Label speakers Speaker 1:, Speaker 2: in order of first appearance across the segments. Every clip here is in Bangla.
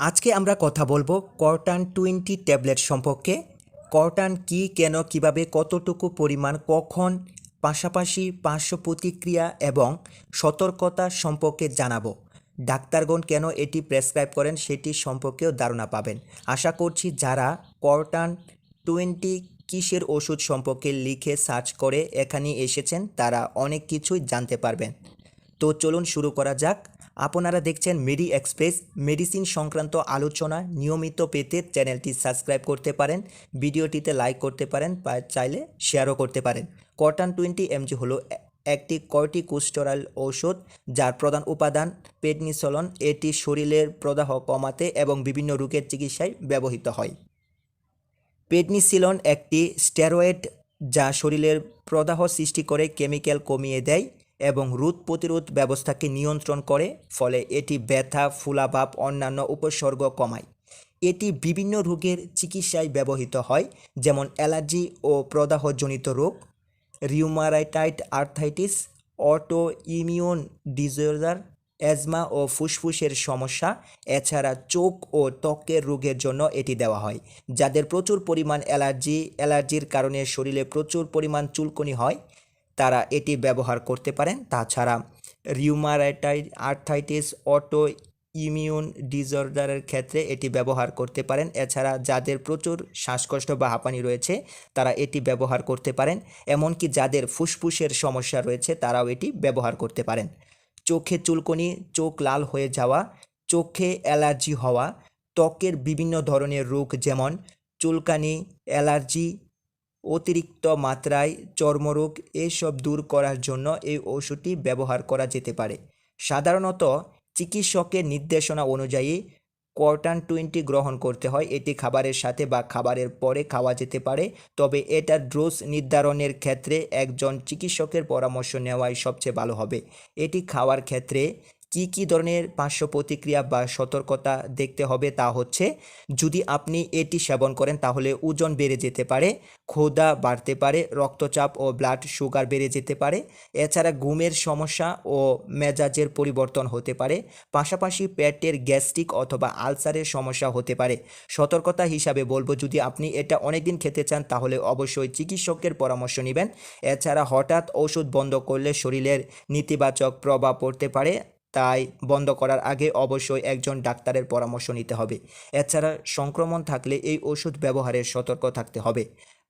Speaker 1: আজকে আমরা কথা বলব কর্টান টোয়েন্টি ট্যাবলেট সম্পর্কে। কর্টান কি, কেন, কীভাবে, কতটুকু পরিমাণ, কখন, পাশাপাশি পার্শ্ব প্রতিক্রিয়া এবং সতর্কতা সম্পর্কে জানাব। ডাক্তারগণ কেন এটি প্রেসক্রাইব করেন সেটি সম্পর্কেও ধারণা পাবেন। আশা করছি যারা কর্টান টোয়েন্টি কিসের ওষুধ সম্পর্কে লিখে সার্চ করে এখানে এসেছেন, তারা অনেক কিছুই জানতে পারবেন। তো চলুন শুরু করা যাক। আপনারা দেখছেন মেডি এক্সপ্রেস, মেডিসিন সংক্রান্ত আলোচনা নিয়মিত পেতে চ্যানেলটি সাবস্ক্রাইব করতে পারেন, ভিডিওটিতে লাইক করতে পারেন বা চাইলে শেয়ারও করতে পারেন। কটন টোয়েন্টি এমজি হলো একটি কর্টিকোস্টেরল ঔষধ যার প্রধান উপাদান পেডনিসলন। এটি শরীরের প্রদাহ কমাতে এবং বিভিন্ন রোগের চিকিৎসায় ব্যবহৃত হয়। পেডনিসিলন একটি স্টেরয়েড যা শরীরের প্রদাহ সৃষ্টি করে কেমিক্যাল কমিয়ে দেয়। এবং রোগ প্রতিরোধ ব্যবস্থাকে নিয়ন্ত্রণ করে, ফলে এটি ব্যথা, ফুলাভাব, অন্যান্য উপসর্গ কমায়। এটি বিভিন্ন রোগের চিকিৎসায় ব্যবহৃত হয়, যেমন অ্যালার্জি ও প্রদাহজনিত রোগ rheumatoid arthritis autoimmune disorder asthma ও ফুসফুসের সমস্যা, এছাড়া চোখ ও ত্বকের রোগের জন্য এটি দেওয়া হয়, যাদের প্রচুর পরিমাণ অ্যালার্জি। অ্যালার্জির কারণে শরীরে প্রচুর পরিমাণ চুলকনি হয় তারা এটি ব্যবহার করতে পারেন। তাছাড়া রিউমারাইটাইড আর্থাইটিস অটো ইমিউন ডিসঅর্ডারের ক্ষেত্রে এটি ব্যবহার করতে পারেন। এছাড়া যাদের প্রচুর শ্বাসকষ্ট বা হাঁপানি রয়েছে, তারা এটি ব্যবহার করতে পারেন। এমনকি যাদের ফুসফুসের সমস্যা রয়েছে, তারাও এটি ব্যবহার করতে পারেন। চোখে চুলকনি, চোখ লাল হয়ে যাওয়া, চোখে অ্যালার্জি হওয়া, ত্বকের বিভিন্ন ধরনের রোগ যেমন চুলকানি, অ্যালার্জি অতিরিক্ত মাত্রায় চর্মরোগ এসব দূর করার জন্য এই ওষুধটি ব্যবহার করা যেতে পারে। সাধারণত চিকিৎসকের নির্দেশনা অনুযায়ী কোয়ার্টান টোয়েন্টি গ্রহণ করতে হয়। এটি খাবারের সাথে বা খাবারের পরে খাওয়া যেতে পারে। তবে এটার ডোজ নির্ধারণের ক্ষেত্রে একজন চিকিৎসকের পরামর্শ নেওয়াই সবচেয়ে ভালো হবে। এটি খাওয়ার ক্ষেত্রে কি কি ধরনের পার্শ্ব প্রতিক্রিয়া বা সতর্কতা দেখতে হবে তা হচ্ছে, যদি আপনি এটি সেবন করেন তাহলে ওজন বেড়ে যেতে পারে, ক্ষুধা বাড়তে পারে, রক্তচাপ ও ব্লাড সুগার বেড়ে যেতে পারে, এছাড়া ঘুমের সমস্যা ও মেজাজের পরিবর্তন হতে পারে, পাশাপাশি পেটের গ্যাস্ট্রিক অথবা আলসারের সমস্যা হতে পারে। সতর্কতা হিসাবে বলব, যদি আপনি এটা অনেকদিন খেতে চান তাহলে অবশ্যই চিকিৎসকের পরামর্শ নেবেন। এছাড়া হঠাৎ ওষুধ বন্ধ করলে শরীরের নেতিবাচক প্রভাব পড়তে পারে তাই বন্ধ করার আগে অবশ্যই একজন ডাক্তারের পরামর্শ নিতে হবে। এছাড়া সংক্রমণ থাকলে এই ওষুধ ব্যবহারে সতর্ক থাকতে হবে।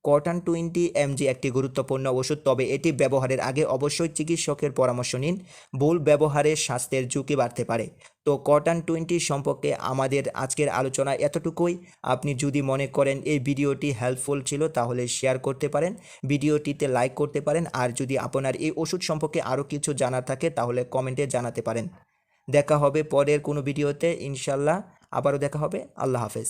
Speaker 1: কটন টোয়েন্টি এমজি একটি গুরুত্বপূর্ণ ওষুধ, তবে এটি ব্যবহারের আগে অবশ্যই চিকিৎসকের পরামর্শ নিন। ভুল ব্যবহারে স্বাস্থ্যের ঝুঁকি বাড়তে পারে। তো কটন টোয়েন্টি সম্পর্কে আমাদের আজকের আলোচনা এতটুকুই। আপনি যদি মনে করেন এই ভিডিওটি হেল্পফুল ছিল, তাহলে শেয়ার করতে পারেন। ভিডিওটিতে লাইক করতে পারেন। আর যদি আপনার এই ওষুধ সম্পর্কে আরও কিছু জানার থাকে, তাহলে কমেন্টে জানাতে পারেন। দেখা হবে পরের কোনো ভিডিওতে ইনশাল্লাহ আবারও দেখা হবে। আল্লাহ হাফেজ।